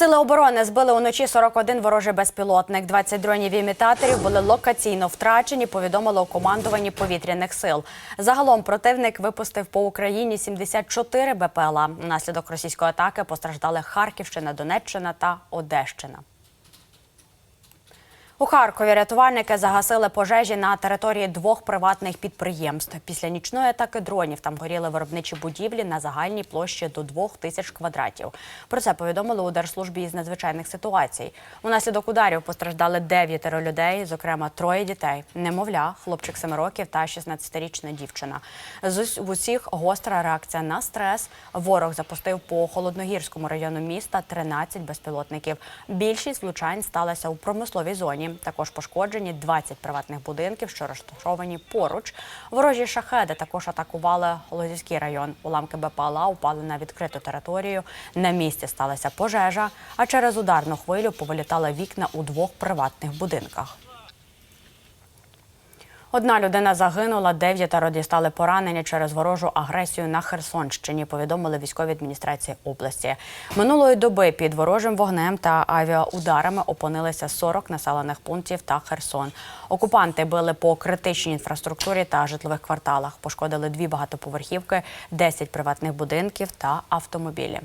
Сили оборони збили уночі 41 ворожий безпілотник. 20 дронів імітаторів були локаційно втрачені. Повідомили у командуванні повітряних сил. Загалом противник випустив по Україні 74 БПЛА. Внаслідок російської атаки постраждали Харківщина, Донеччина та Одещина. У Харкові рятувальники загасили пожежі на території двох приватних підприємств. Після нічної атаки дронів там горіли виробничі будівлі на загальній площі до двох тисяч квадратів. Про це повідомили у Держслужбі із надзвичайних ситуацій. Унаслідок ударів постраждали дев'ятеро людей, зокрема троє дітей, немовля, хлопчик 7 років та 16-річна дівчина. З усіх гостра реакція на стрес. Ворог запустив по холодногірському району міста 13 безпілотників. Більшість влучань сталася у промисловій зоні. Також пошкоджені 20 приватних будинків, що розташовані поруч. Ворожі шахеди також атакували Лозівський район. Уламки БПЛА упали на відкриту територію. На місці сталася пожежа, а через ударну хвилю повилітали вікна у двох приватних будинках. Одна людина загинула, дев'ятеро дістали поранення через ворожу агресію на Херсонщині. Повідомили військові адміністрації області. Минулої доби під ворожим вогнем та авіаударами опинилися 40 населених пунктів та Херсон. Окупанти били по критичній інфраструктурі та житлових кварталах. Пошкодили дві багатоповерхівки, 10 приватних будинків та автомобілі.